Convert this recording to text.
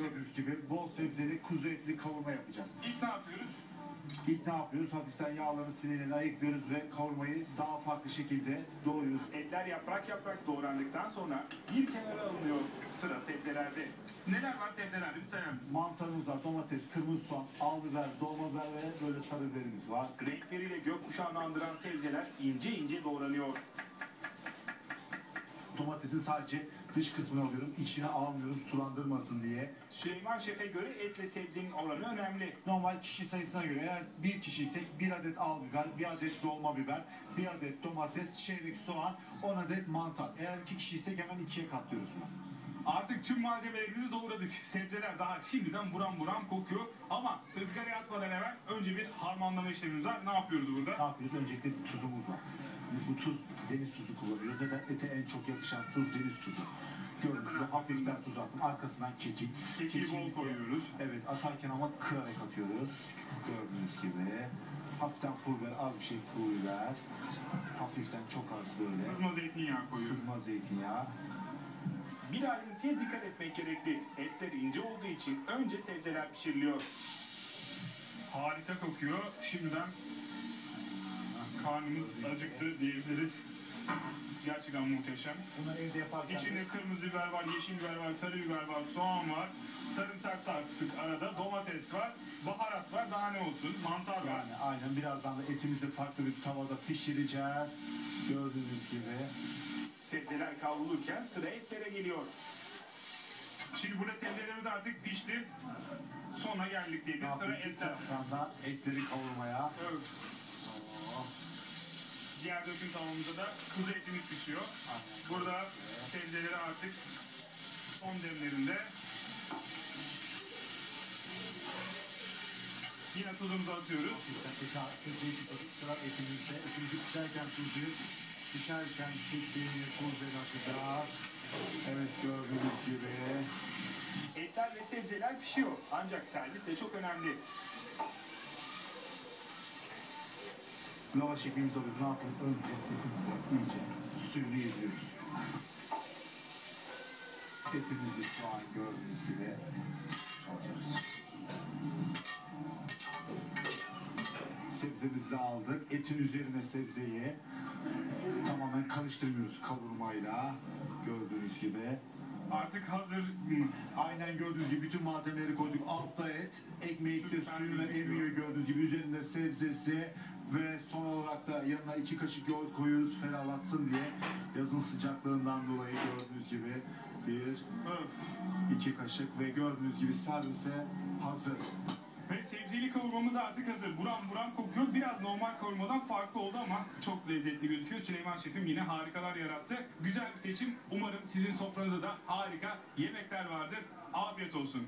gördüğünüz gibi bol sebzeli kuzu etli kavurma yapacağız. İlk ne yapıyoruz? İlk ne yapıyoruz? Hafiften yağların sinirlerini ayıklıyoruz ve kavurmayı daha farklı şekilde doğruyoruz. Etler yaprak yaprak doğrandıktan sonra bir kenara alınıyor sıra sebzelerde. Neler var sebzelerde bir sayalım. Mantarımız var, domates, kırmızı soğan, al biber, dolma biber ve böyle sarı biberimiz var. Renkleriyle gökkuşağını andıran sebzeler ince ince doğranıyor. Domatesin sadece dış kısmını alıyorum, içine almıyorum sulandırmasın diye. Süleyman Şef'e göre etle sebzenin oranı önemli. Normal kişi sayısına göre eğer bir kişiysek bir adet al biber, bir adet dolma biber, bir adet domates, çeyrek soğan, 10 adet mantar. Eğer iki kişiysek hemen ikiye katlıyoruz. Artık tüm malzemelerimizi doğradık. Sebzeler daha şimdiden buram buram kokuyor. Ama ızgaraya atmadan evvel önce bir harmanlama işlemimiz var. Ne yapıyoruz Ne burada? yapıyoruz? Öncelikle tuzumuz var. Bu tuz deniz tuzu kullanıyoruz. Neden? Ete en çok yakışan tuz deniz tuzu. Gördüğünüz gibi hafiften tuz attım. Arkasından kekik. Kekiği bol koyuyoruz. Evet atarken ama kırarak atıyoruz. Gördüğünüz gibi. Hafiften pul biber, az bir şey pul biber. Hafiften çok az böyle. Sızma zeytinyağı koyuyoruz. Sızma zeytinyağı. Bir ayrıntıya dikkat etmek gerekli. Etler ince olduğu için önce sebzeler pişiriliyor. Harika kokuyor. Şimdiden karnımız acıktı diyebiliriz. Gerçekten muhteşem. Bunları evde yaparken İçinde kırmızı biber var, yeşil biber var, sarı biber var, soğan var, sarımsak taktık arada, domates var, baharat var, daha ne olsun, mantar var. yani aynen birazdan da etimizi farklı bir tavada pişireceğiz. Gördüğünüz gibi. Sebzeler kavrulurken sıra etlere geliyor. Şimdi burada sebzelerimiz artık pişti. Sona geldik diye bir sıra etler. da etleri kavurmaya. Evet. Diğer döküm tavamızda da kuzu etimiz pişiyor. Aynen. Burada sebzeleri artık son demlerinde. Yine tuzumuzu atıyoruz. Sıra etimizde. Etimizi pişerken tuzuyu, sebzeyi pul biber atacağız. Evet gördüğünüz gibi. Etler ve sebzeler pişiyor. Ancak servis de çok önemli. Lavaş ekmeğimiz oluyor. Ne yapıyoruz? Önce etimizi iyice suyunu yediriyoruz. Etimizi şu an gördüğünüz gibi çalıyoruz. Sebzemizi aldık. Etin üzerine sebzeyi tamamen karıştırmıyoruz kavurmayla. Gördüğünüz gibi. Artık hazır? Aynen gördüğünüz gibi bütün malzemeleri koyduk. Altta et, ekmeği de Süper suyunu emiyor gördüğünüz gibi. Üzerinde sebzesi ve son olarak da yanına iki kaşık yoğurt koyuyoruz ferahlatsın diye. Yazın sıcaklığından dolayı gördüğünüz gibi bir, iki kaşık ve gördüğünüz gibi servise hazır. Ve sebzeli kavurmamız artık hazır. Buram buram kokuyor. Biraz normal kavurmadan farklı ama çok lezzetli gözüküyor. Süleyman Şef'im yine harikalar yarattı. Güzel bir seçim. Umarım sizin sofranızda da harika yemekler vardır. Afiyet olsun.